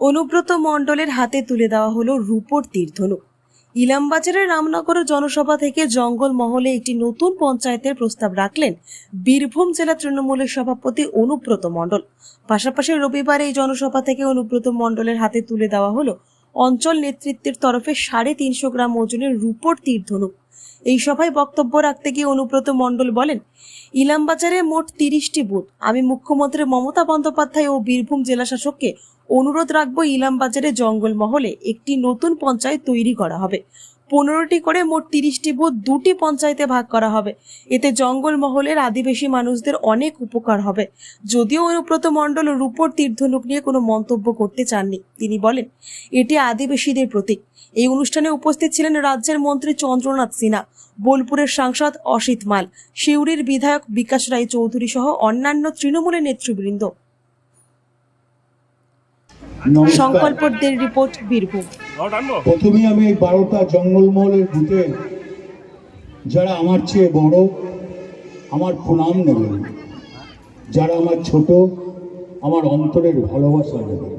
অনুব্রত মণ্ডলের হাতে তুলে দেওয়া হলো রূপোর তীরধনুক। ইলামবাজারের রামনগর জনসভা থেকে জঙ্গল মহলে একটি নতুন পঞ্চায়েতের প্রস্তাব রাখলেন বীরভূম জেলা তৃণমূলের সভাপতি অনুব্রত মণ্ডল। পাশাপাশি রবিবার এই জনসভা থেকে অনুব্রত মণ্ডলের হাতে তুলে দেওয়া হলো অঞ্চল নেতৃত্বের তরফে সাড়ে তিনশো গ্রাম ওজনের রূপোর তীরধনুক। এই সভায় বক্তব্য রাখতে গিয়ে অনুব্রত মণ্ডল বলেন ইলামবাজারে মোট তিরিশটি বুথ। আমি মুখ্যমন্ত্রী মমতা বন্দ্যোপাধ্যায় ও বীরভূম জেলা শাসককে অনুরোধ রাখব ইলামবাজারে জঙ্গলমহলে একটি নতুন পঞ্চায়েত তৈরি করা হবে। পনেরোটি করে মোট তিরিশটি বুথ দুটি পঞ্চায়েতে ভাগ করা হবে। এতে জঙ্গল মহলের আদিবাসী মানুষদের অনেক উপকার হবে। যদিও অনুব্রত মণ্ডল রূপর তীর্ধনুক নিয়ে কোনো মন্তব্য করতে চাননি, তিনি বলেন, এটি আদিবাসীদের প্রতীক। এই অনুষ্ঠানে উপস্থিত ছিলেন রাজ্যের মন্ত্রী চন্দ্রনাথ সিনহা, বোলপুরের সাংসদ অসিত মাল, সিউড়ির বিধায়ক বিকাশ রায় চৌধুরী সহ অন্যান্য তৃণমূলের নেতৃবৃন্দ। সংকল্পদের রিপোর্ট বীরভূম। প্রথমেই আমি এই বারোটা জঙ্গলমহলের বুথে যারা আমার চেয়ে বড় আমার প্রণাম নেবেন। যারা আমার ছোট আমার অন্তরের ভালোবাসা নেবেন।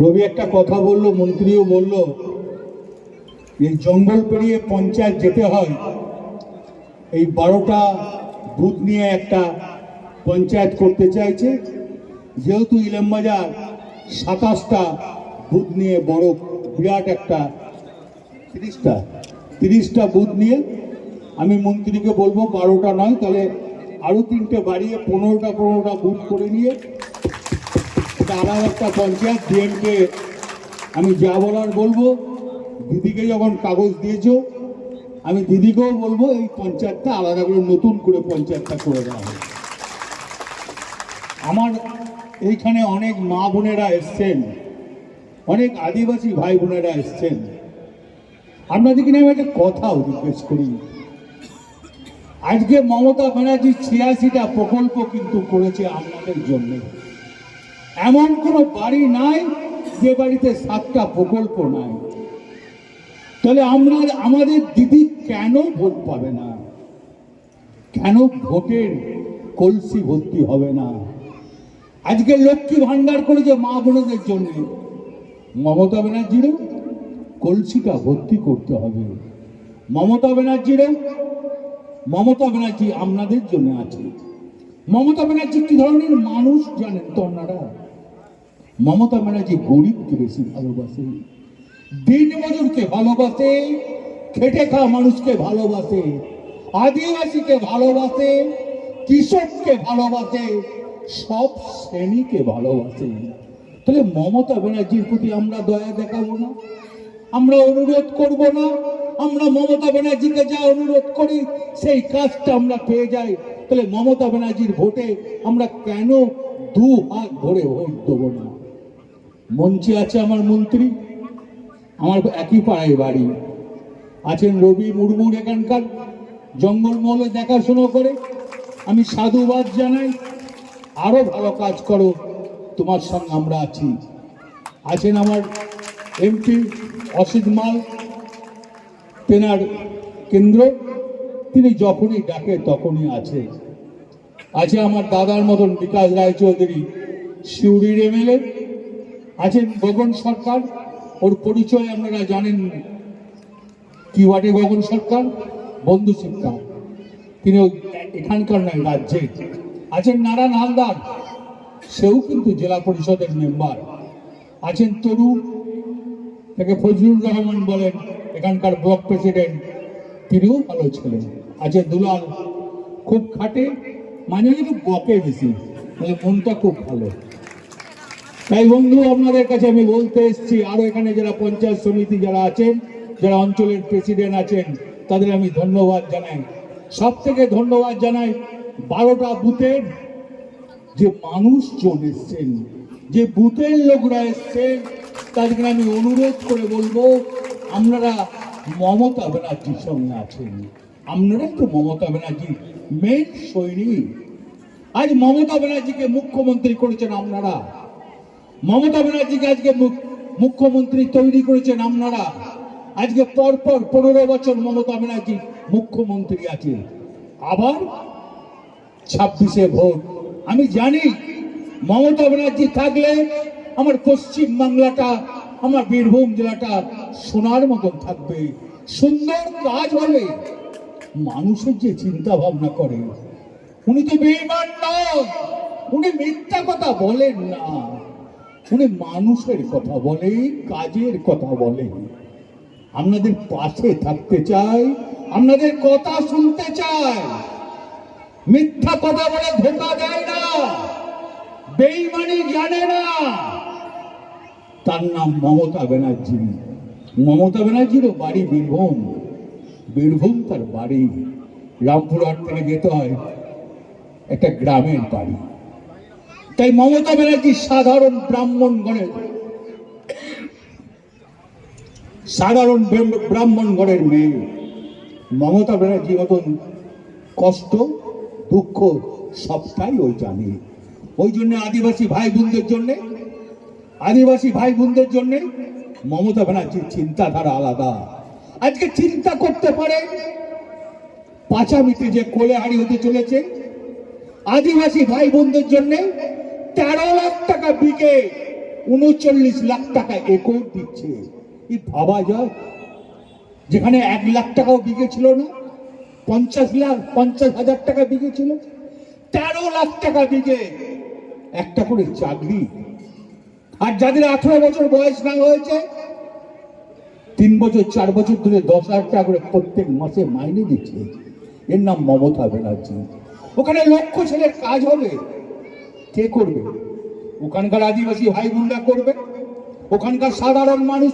রবি একটা কথা বলল মন্ত্রীও বলল এই জঙ্গল পেরিয়ে পঞ্চায়েত যেতে হয় এই বারোটা বুথ নিয়ে একটা পঞ্চায়েত করতে চাইছে। যেহেতু ইলামবাজার সাতাশটা বুথ নিয়ে বড় বিরাট একটা তিরিশটা তিরিশটা বুথ নিয়ে আমি মন্ত্রীকে বলব বারোটা নয়, তাহলে আরও তিনটে বাড়িয়ে পনেরোটা পনেরোটা বুথ করে নিয়ে আলাদা একটা পঞ্চায়েত, ডিএমকে আমি যা বলার বলব। দিদিকে যখন কাগজ দিয়েছ, আমি দিদিকেও বলব এই পঞ্চায়েতটা আলাদা করে নতুন করে পঞ্চায়েতটা করে দেওয়া হবে আমার এইখানে অনেক মা বোনেরা এসছেন। অনেক আদিবাসী ভাই বোনেরা এসছেন। আপনাদেরকে নিয়ে আমি একটা কথাও জিজ্ঞেস করি, আজকে মমতা ব্যানার্জি ছিয়াশিটা প্রকল্প কিন্তু করেছে আপনাদের জন্য। এমন কোনো বাড়ি নাই যে বাড়িতে সাতটা প্রকল্প নাই। তাহলে আমরা, আমাদের দিদি কেন ভোট পাবে না? কেন ভোটের কলসি ভর্তি হবে না? আজকে লক্ষ্মী ভান্ডার করেছে মা বোনদের জন্য। মমতা ব্যানার্জিরও কলসিটা ভর্তি করতে হবে। মমতা ব্যানার্জিরও, মমতা ব্যানার্জি আপনাদের জন্য আছে। মমতা ব্যানার্জি কি ধরনের মানুষ জানেন তো আপনারা? মমতা ব্যানার্জি গরিবকে বেশি ভালোবাসে। দিন মজুরকে ভালোবাসে, খেটে খাওয়া মানুষকে ভালোবাসে, আদিবাসীকে ভালোবাসে, কৃষককে ভালোবাসে সব শ্রেণীকে ভালোবাসে। তাহলে মমতা ব্যানার্জির প্রতি আমরা দয়া দেখাবো না? আমরা অনুরোধ করব না? আমরা মমতা ব্যানার্জিকে যা অনুরোধ করি, সেই কাজটা আমরা পেয়ে যাই। তাহলে মমতা ব্যানার্জির ভোটে আমরা কেন দু হাত ধরে ভোট দেবো না? মঞ্চে আছে আমার মন্ত্রী, আমার একই পাড়ায় বাড়ি। আছেন রবি মুর্মুর এখানকার, জঙ্গলমহলে দেখাশোনা করে। আমি সাধুবাদ জানাই। আরও ভালো কাজ করো, তোমার সঙ্গে আমরা আছি। আছেন আমার এমপি অসিত মাল, তেনার কেন্দ্র। তিনি যখনই ডাকে তখনই আছে। আছে আমার দাদার মতন বিকাশ রায়চৌধুরী, সিউড়ির এমএলএ আছেন গগন সরকার, ওর পরিচয় আপনারা জানেন কি ওয়ার্ডে গগন সরকার? বন্ধু শিক্ষা তিনি এখানকার নয়, রাজ্যের। আছেন নারায়ণ হালদার, সেও কিন্তু জেলা পরিষদের মেম্বার। আছেন তরু থেকে ফজলুর রহমান বলেন, এখানকার ব্লক প্রেসিডেন্ট, তিনিও ভালো ছিলেন। আছে দুলাল, খুব খাটে মানে একটু বকে বেশি মানে মনটা খুব ভালো। তাই বন্ধু, আপনাদের কাছে আমি বলতে এসেছি, আরও এখানে যারা পঞ্চায়েত সমিতি যারা আছেন, যারা অঞ্চলের প্রেসিডেন্ট আছেন, তাদের আমি ধন্যবাদ জানাই। সব থেকে ধন্যবাদ জানাই বারোটা বুথের যে মানুষজন এসছেন, যে বুথের লোকরা এসছেন, তাদেরকে আমি অনুরোধ করে বলব, আপনারা মমতা ব্যানার্জির সঙ্গে আছেন। আপনারাই তো মমতা ব্যানার্জির মেন সৈনিক। আজ মমতা ব্যানার্জিকে মুখ্যমন্ত্রী করেছেন আপনারা। মমতা ব্যানার্জিকে আজকে মুখ- মুখ্যমন্ত্রী তৈরি করেছেন আপনারা। আজকে পরপর পনেরো বছর মমতা ব্যানার্জি মুখ্যমন্ত্রী আছে আবার ছাব্বিশে ভোট। আমি জানি মমতা ব্যানার্জি থাকলে আমার পশ্চিম বাংলাটা, আমার বীরভূম জেলাটা সোনার মতন থাকবে। সুন্দর কাজ হবে। মানুষের যে চিন্তা ভাবনা করে, উনি তো বেইমান নন। উনি মিথ্যা কথা বলেন না। উনি মানুষের কথা বলে, কাজের কথা বলে। আপনাদের পাশে থাকতে চাই, আপনাদের কথা শুনতে চাই। মিথ্যা কথা বলে ধোকা দেয় না। বেইমানি জানে না। তার নাম মমতা ব্যানার্জি। মমতা ব্যানার্জিরও বাড়ি বীরভূম। বীরভূম তার বাড়ি। রামপুরহাট থেকে যেতে হয়। একটা গ্রামের বাড়ি। তাই মমতা ব্যানার্জি সাধারণ ব্রাহ্মণগণের সাধারণ ব্রাহ্ম- ব্রাহ্মণগণের মেয়ে। মমতা ব্যানার্জি মতন কষ্ট দুঃখ সবটাই ওই জানে। ওই জন্য আদিবাসী ভাই বোনদের জন্যে, আদিবাসী ভাই বোনদের জন্যে মমতা ব্যানার্জির চিন্তাধারা আলাদা। আজকে চিন্তা করতে পারে, পাঁচামিতে যে কোলেহারি হতে চলেছে, আদিবাসী ভাই বোনদের জন্য তেরো লাখ টাকা বিকে, উনচল্লিশ লাখ টাকা একর দিচ্ছে। এই ভাবা যায়, যেখানে এক লাখ টাকাও বিকে ছিল না পঞ্চাশ লাখ, পঞ্চাশ হাজার টাকা বিকেছিল তেরো লাখ টাকা বিকে একটা করে চাকরি। আর যাদের আঠারো বছর বয়স না হয়েছে, তিন বছর, চার বছর ধরে দশ হাজার টাকা করে প্রত্যেক মাসে মাইনে দিচ্ছে। এর নাম মমতা ব্যানার্জি। ওখানে লক্ষ ছেলের কাজ হবে। কে করবে? ওখানকার আদিবাসী ভাই বোনরা করবে। ওখানকার সাধারণ মানুষ